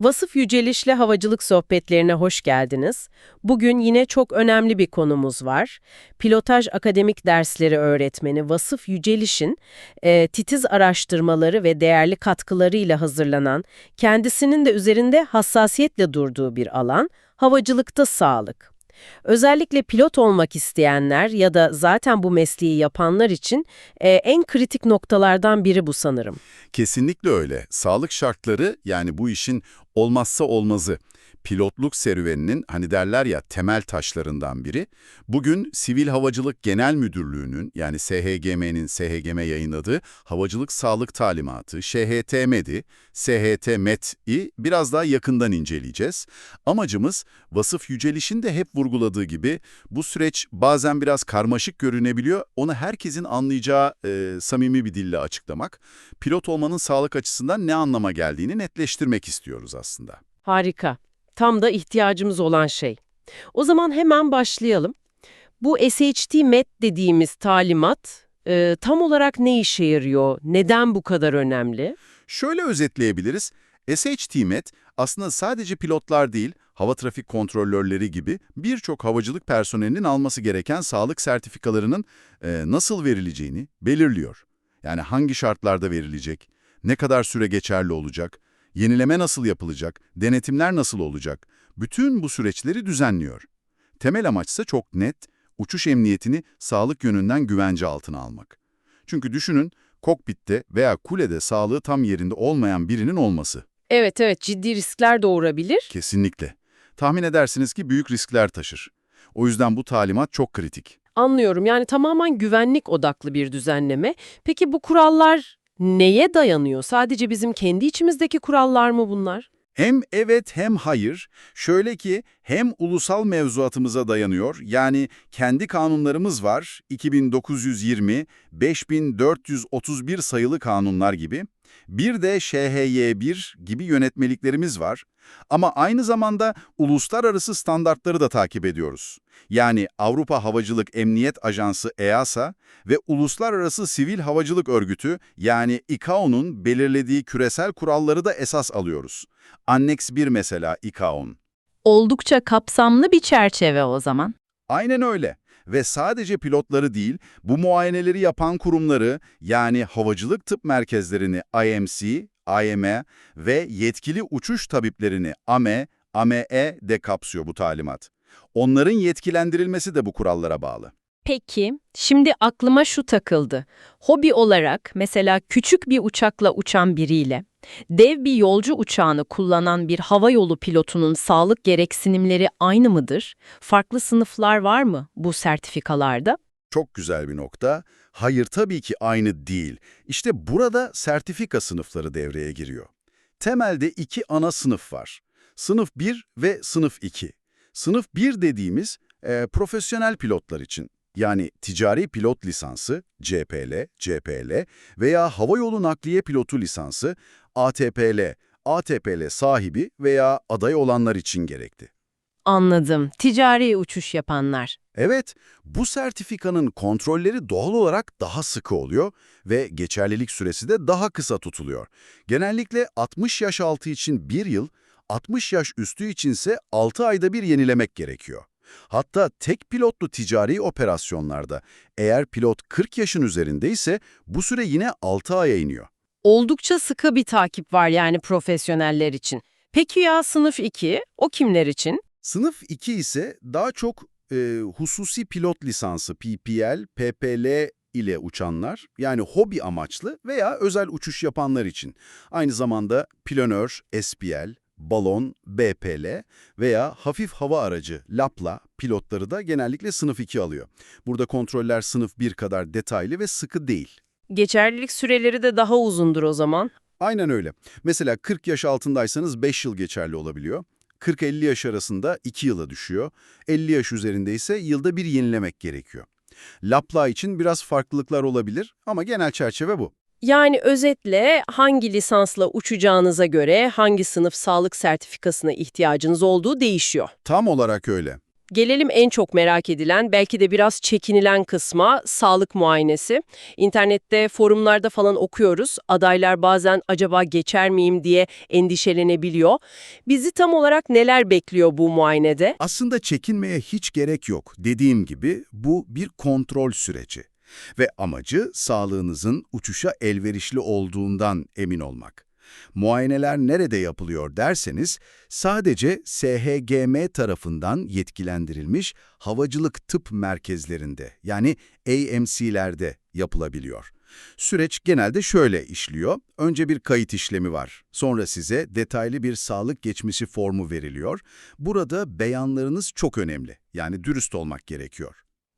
Vasıf Yüceliş'le havacılık sohbetlerine hoş geldiniz. Bugün yine çok önemli bir konumuz var. Pilotaj akademik dersleri öğretmeni Vasıf Yüceliş'in e, titiz araştırmaları ve değerli katkılarıyla hazırlanan, kendisinin de üzerinde hassasiyetle durduğu bir alan, havacılıkta sağlık. Özellikle pilot olmak isteyenler ya da zaten bu mesleği yapanlar için e, en kritik noktalardan biri bu sanırım. Kesinlikle öyle. Sağlık şartları yani bu işin olmazsa olmazı. Pilotluk serüveninin hani derler ya temel taşlarından biri. Bugün Sivil Havacılık Genel Müdürlüğü'nün yani SHGM'nin SHGM yayınladığı Havacılık Sağlık Talimatı, SHT-MED'i biraz daha yakından inceleyeceğiz. Amacımız Vasıf Yüceliş'in de hep vurguladığı gibi bu süreç bazen biraz karmaşık görünebiliyor. Onu herkesin anlayacağı e, samimi bir dille açıklamak. Pilot olmanın sağlık açısından ne anlama geldiğini netleştirmek istiyoruz aslında. Harika. Tam da ihtiyacımız olan şey. O zaman hemen başlayalım. Bu SHT-MED dediğimiz talimat e, tam olarak ne işe yarıyor? Neden bu kadar önemli? Şöyle özetleyebiliriz. SHT-MED aslında sadece pilotlar değil, hava trafik kontrolörleri gibi birçok havacılık personelinin alması gereken sağlık sertifikalarının e, nasıl verileceğini belirliyor. Yani hangi şartlarda verilecek, ne kadar süre geçerli olacak, yenileme nasıl yapılacak, denetimler nasıl olacak, bütün bu süreçleri düzenliyor. Temel amaç ise çok net, uçuş emniyetini sağlık yönünden güvence altına almak. Çünkü düşünün, kokpitte veya kulede sağlığı tam yerinde olmayan birinin olması. Evet evet ciddi riskler doğurabilir. Kesinlikle. Tahmin edersiniz ki büyük riskler taşır. O yüzden bu talimat çok kritik. Anlıyorum yani tamamen güvenlik odaklı bir düzenleme. Peki bu kurallar neye dayanıyor? Sadece bizim kendi içimizdeki kurallar mı bunlar? Hem evet hem hayır. Şöyle ki hem ulusal mevzuatımıza dayanıyor. Yani kendi kanunlarımız var. 2920, 5431 sayılı kanunlar gibi. Bir de ŞHY1 gibi yönetmeliklerimiz var. Ama aynı zamanda uluslararası standartları da takip ediyoruz. Yani Avrupa Havacılık Emniyet Ajansı EASA ve Uluslararası Sivil Havacılık Örgütü yani ICAO'nun belirlediği küresel kuralları da esas alıyoruz. Annex 1 mesela ICAO'nun. Oldukça kapsamlı bir çerçeve o zaman. Aynen öyle. Ve sadece pilotları değil, bu muayeneleri yapan kurumları yani havacılık tıp merkezlerini IMC, IME ve yetkili uçuş tabiplerini AME, AME de kapsıyor bu talimat. Onların yetkilendirilmesi de bu kurallara bağlı. Peki, şimdi aklıma şu takıldı. Hobi olarak mesela küçük bir uçakla uçan biriyle, dev bir yolcu uçağını kullanan bir havayolu pilotunun sağlık gereksinimleri aynı mıdır? Farklı sınıflar var mı bu sertifikalarda? Çok güzel bir nokta. Hayır tabii ki aynı değil. İşte burada sertifika sınıfları devreye giriyor. Temelde iki ana sınıf var. Sınıf 1 ve sınıf 2. Sınıf 1 dediğimiz e, profesyonel pilotlar için. Yani ticari pilot lisansı, CPL, CPL veya havayolu nakliye pilotu lisansı, ATPL, ATPL sahibi veya aday olanlar için gerekli. Anladım. Ticari uçuş yapanlar. Evet, bu sertifikanın kontrolleri doğal olarak daha sıkı oluyor ve geçerlilik süresi de daha kısa tutuluyor. Genellikle 60 yaş altı için 1 yıl, 60 yaş üstü içinse 6 ayda bir yenilemek gerekiyor. Hatta tek pilotlu ticari operasyonlarda eğer pilot 40 yaşın üzerindeyse bu süre yine 6 aya iniyor. Oldukça sıkı bir takip var yani profesyoneller için. Peki ya sınıf 2, o kimler için? Sınıf 2 ise daha çok e, hususi pilot lisansı PPL, PPL ile uçanlar yani hobi amaçlı veya özel uçuş yapanlar için. Aynı zamanda planör, SPL, balon, BPL veya hafif hava aracı LAP'la pilotları da genellikle sınıf 2 alıyor. Burada kontroller sınıf 1 kadar detaylı ve sıkı değil. Geçerlilik süreleri de daha uzundur o zaman. Aynen öyle. Mesela 40 yaş altındaysanız 5 yıl geçerli olabiliyor. 40-50 yaş arasında 2 yıla düşüyor. 50 yaş üzerinde ise yılda bir yenilemek gerekiyor. Lapla için biraz farklılıklar olabilir ama genel çerçeve bu. Yani özetle hangi lisansla uçacağınıza göre hangi sınıf sağlık sertifikasına ihtiyacınız olduğu değişiyor. Tam olarak öyle. Gelelim en çok merak edilen, belki de biraz çekinilen kısma, sağlık muayenesi. İnternette, forumlarda falan okuyoruz. Adaylar bazen acaba geçer miyim diye endişelenebiliyor. Bizi tam olarak neler bekliyor bu muayenede? Aslında çekinmeye hiç gerek yok. Dediğim gibi bu bir kontrol süreci. Ve amacı sağlığınızın uçuşa elverişli olduğundan emin olmak. Muayeneler nerede yapılıyor derseniz sadece SHGM tarafından yetkilendirilmiş havacılık tıp merkezlerinde yani AMC'lerde yapılabiliyor. Süreç genelde şöyle işliyor. Önce bir kayıt işlemi var. Sonra size detaylı bir sağlık geçmişi formu veriliyor. Burada beyanlarınız çok önemli. Yani dürüst olmak gerekiyor.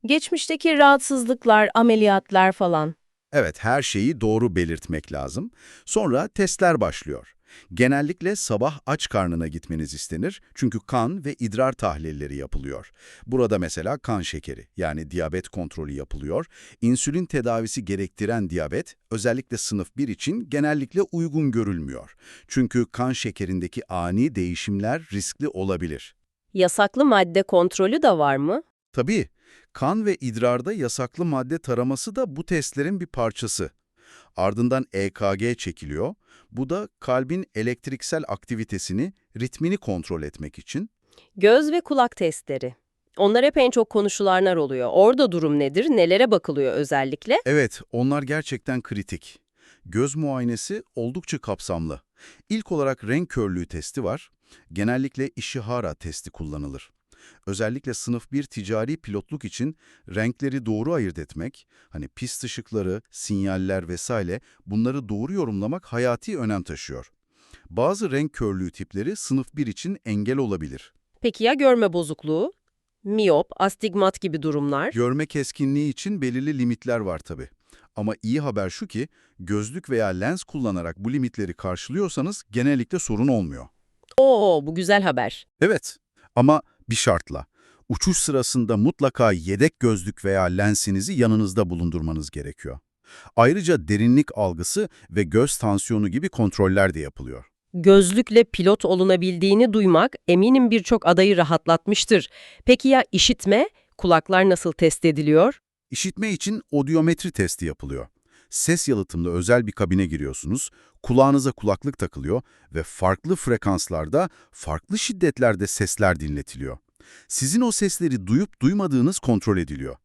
Geçmişteki rahatsızlıklar, ameliyatlar falan. Evet, her şeyi doğru belirtmek lazım. Sonra testler başlıyor. Genellikle sabah aç karnına gitmeniz istenir çünkü kan ve idrar tahlilleri yapılıyor. Burada mesela kan şekeri yani diyabet kontrolü yapılıyor. İnsülin tedavisi gerektiren diyabet özellikle sınıf 1 için genellikle uygun görülmüyor. Çünkü kan şekerindeki ani değişimler riskli olabilir. Yasaklı madde kontrolü de var mı? Tabii, kan ve idrarda yasaklı madde taraması da bu testlerin bir parçası. Ardından EKG çekiliyor. Bu da kalbin elektriksel aktivitesini, ritmini kontrol etmek için. Göz ve kulak testleri. Onlar hep en çok konuşulanlar oluyor. Orada durum nedir? Nelere bakılıyor özellikle? Evet, onlar gerçekten kritik. Göz muayenesi oldukça kapsamlı. İlk olarak renk körlüğü testi var. Genellikle Ishihara testi kullanılır. Özellikle sınıf 1 ticari pilotluk için renkleri doğru ayırt etmek, hani pist ışıkları, sinyaller vesaire bunları doğru yorumlamak hayati önem taşıyor. Bazı renk körlüğü tipleri sınıf 1 için engel olabilir. Peki ya görme bozukluğu? Miyop, astigmat gibi durumlar? Görme keskinliği için belirli limitler var tabii. Ama iyi haber şu ki, gözlük veya lens kullanarak bu limitleri karşılıyorsanız genellikle sorun olmuyor. Oo, bu güzel haber. Evet ama bir şartla. Uçuş sırasında mutlaka yedek gözlük veya lensinizi yanınızda bulundurmanız gerekiyor. Ayrıca derinlik algısı ve göz tansiyonu gibi kontroller de yapılıyor. Gözlükle pilot olunabildiğini duymak eminim birçok adayı rahatlatmıştır. Peki ya işitme? Kulaklar nasıl test ediliyor? İşitme için odiometri testi yapılıyor. Ses yalıtımlı özel bir kabine giriyorsunuz, kulağınıza kulaklık takılıyor ve farklı frekanslarda, farklı şiddetlerde sesler dinletiliyor. Sizin o sesleri duyup duymadığınız kontrol ediliyor.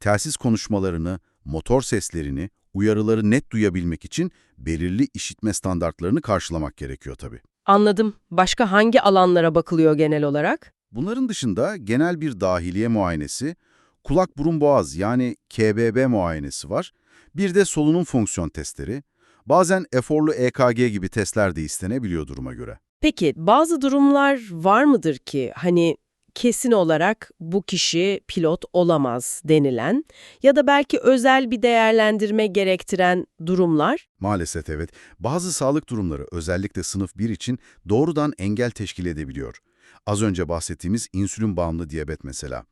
Telsiz konuşmalarını, motor seslerini, uyarıları net duyabilmek için belirli işitme standartlarını karşılamak gerekiyor tabii. Anladım. Başka hangi alanlara bakılıyor genel olarak? Bunların dışında genel bir dahiliye muayenesi, kulak burun boğaz yani KBB muayenesi var. Bir de solunum fonksiyon testleri. Bazen eforlu EKG gibi testler de istenebiliyor duruma göre. Peki bazı durumlar var mıdır ki hani kesin olarak bu kişi pilot olamaz denilen ya da belki özel bir değerlendirme gerektiren durumlar? Maalesef evet, bazı sağlık durumları özellikle sınıf 1 için doğrudan engel teşkil edebiliyor. Az önce bahsettiğimiz insülin bağımlı diyabet mesela.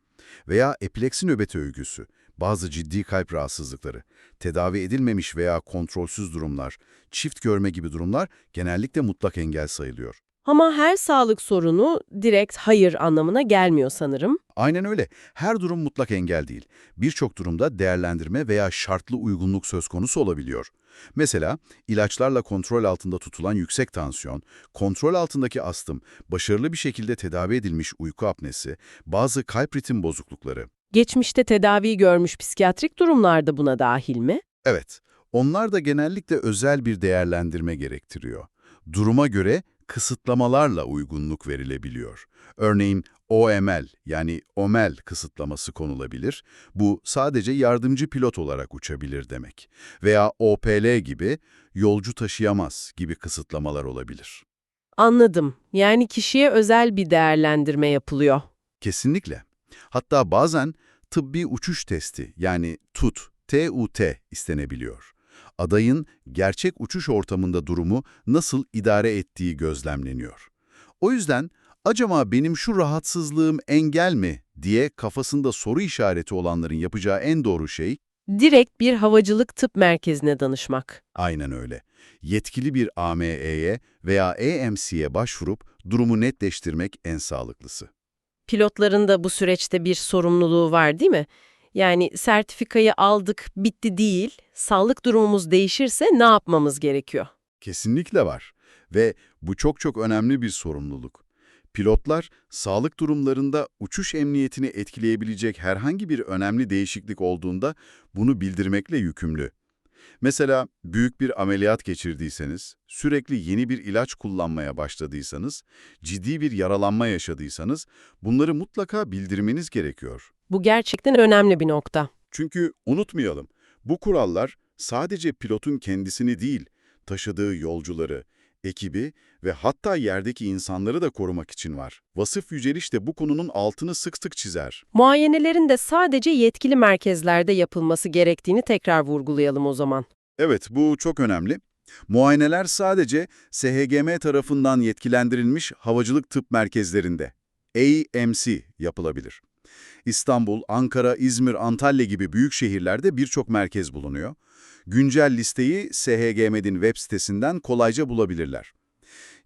Veya epileksi nöbeti öyküsü, bazı ciddi kalp rahatsızlıkları, tedavi edilmemiş veya kontrolsüz durumlar, çift görme gibi durumlar genellikle mutlak engel sayılıyor. Ama her sağlık sorunu direkt hayır anlamına gelmiyor sanırım. Aynen öyle. Her durum mutlak engel değil. Birçok durumda değerlendirme veya şartlı uygunluk söz konusu olabiliyor. Mesela ilaçlarla kontrol altında tutulan yüksek tansiyon, kontrol altındaki astım, başarılı bir şekilde tedavi edilmiş uyku apnesi, bazı kalp ritim bozuklukları. Geçmişte tedavi görmüş psikiyatrik durumlar da buna dahil mi? Evet, onlar da genellikle özel bir değerlendirme gerektiriyor. Duruma göre kısıtlamalarla uygunluk verilebiliyor. Örneğin OML yani OMEL kısıtlaması konulabilir. Bu sadece yardımcı pilot olarak uçabilir demek. Veya OPL gibi yolcu taşıyamaz gibi kısıtlamalar olabilir. Anladım. Yani kişiye özel bir değerlendirme yapılıyor. Kesinlikle. Hatta bazen tıbbi uçuş testi yani TUT, TUT istenebiliyor. Adayın gerçek uçuş ortamında durumu nasıl idare ettiği gözlemleniyor. O yüzden acaba benim şu rahatsızlığım engel mi diye kafasında soru işareti olanların yapacağı en doğru şey Direkt bir havacılık tıp merkezine danışmak. aynen öyle. Yetkili bir AME'ye veya AMC'ye başvurup durumu netleştirmek en sağlıklısı. Pilotların da bu süreçte bir sorumluluğu var değil mi? Yani sertifikayı aldık, bitti değil. Sağlık durumumuz değişirse ne yapmamız gerekiyor? Kesinlikle var ve bu çok çok önemli bir sorumluluk. Pilotlar, sağlık durumlarında uçuş emniyetini etkileyebilecek herhangi bir önemli değişiklik olduğunda bunu bildirmekle yükümlü. Mesela büyük bir ameliyat geçirdiyseniz, sürekli yeni bir ilaç kullanmaya başladıysanız, ciddi bir yaralanma yaşadıysanız bunları mutlaka bildirmeniz gerekiyor. Bu gerçekten önemli bir nokta. Çünkü unutmayalım, bu kurallar sadece pilotun kendisini değil, taşıdığı yolcuları, ekibi ve hatta yerdeki insanları da korumak için var. Vasıf Yüceliş de bu konunun altını sık sık çizer. Muayenelerin de sadece yetkili merkezlerde yapılması gerektiğini tekrar vurgulayalım o zaman. Evet, bu çok önemli. Muayeneler sadece SHGM tarafından yetkilendirilmiş havacılık tıp merkezlerinde, AMC yapılabilir. İstanbul, Ankara, İzmir, Antalya gibi büyük şehirlerde birçok merkez bulunuyor. Güncel listeyi SHGM'nin web sitesinden kolayca bulabilirler.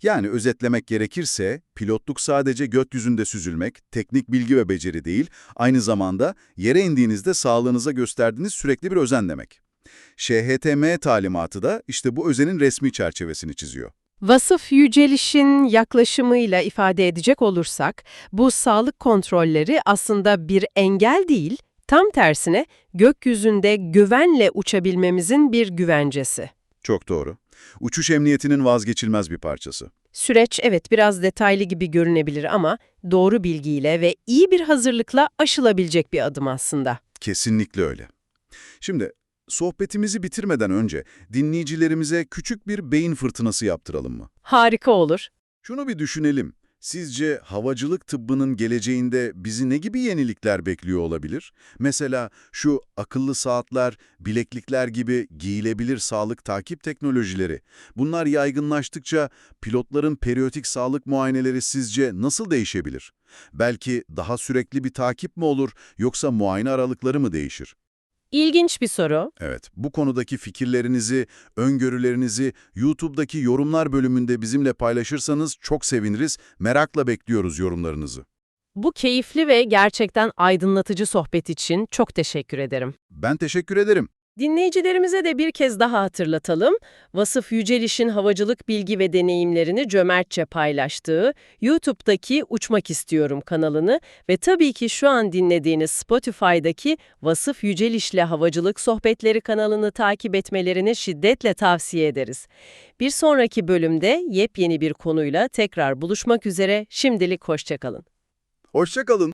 Yani özetlemek gerekirse, pilotluk sadece gökyüzünde süzülmek, teknik bilgi ve beceri değil, aynı zamanda yere indiğinizde sağlığınıza gösterdiğiniz sürekli bir özen demek. ŞHTM talimatı da işte bu özenin resmi çerçevesini çiziyor. Vasıf Yüceliş'in yaklaşımıyla ifade edecek olursak, bu sağlık kontrolleri aslında bir engel değil, tam tersine gökyüzünde güvenle uçabilmemizin bir güvencesi. Çok doğru. Uçuş emniyetinin vazgeçilmez bir parçası. Süreç evet biraz detaylı gibi görünebilir ama doğru bilgiyle ve iyi bir hazırlıkla aşılabilecek bir adım aslında. Kesinlikle öyle. Şimdi sohbetimizi bitirmeden önce dinleyicilerimize küçük bir beyin fırtınası yaptıralım mı? Harika olur. Şunu bir düşünelim. Sizce havacılık tıbbının geleceğinde bizi ne gibi yenilikler bekliyor olabilir? Mesela şu akıllı saatler, bileklikler gibi giyilebilir sağlık takip teknolojileri. Bunlar yaygınlaştıkça pilotların periyodik sağlık muayeneleri sizce nasıl değişebilir? Belki daha sürekli bir takip mi olur yoksa muayene aralıkları mı değişir? İlginç bir soru. Evet, bu konudaki fikirlerinizi, öngörülerinizi YouTube'daki yorumlar bölümünde bizimle paylaşırsanız çok seviniriz. Merakla bekliyoruz yorumlarınızı. Bu keyifli ve gerçekten aydınlatıcı sohbet için çok teşekkür ederim. Ben teşekkür ederim. Dinleyicilerimize de bir kez daha hatırlatalım. Vasıf Yüceliş'in havacılık bilgi ve deneyimlerini cömertçe paylaştığı YouTube'daki Uçmak İstiyorum kanalını ve tabii ki şu an dinlediğiniz Spotify'daki Vasıf Yüceliş'le Havacılık Sohbetleri kanalını takip etmelerini şiddetle tavsiye ederiz. Bir sonraki bölümde yepyeni bir konuyla tekrar buluşmak üzere şimdilik hoşçakalın. Hoşça kalın.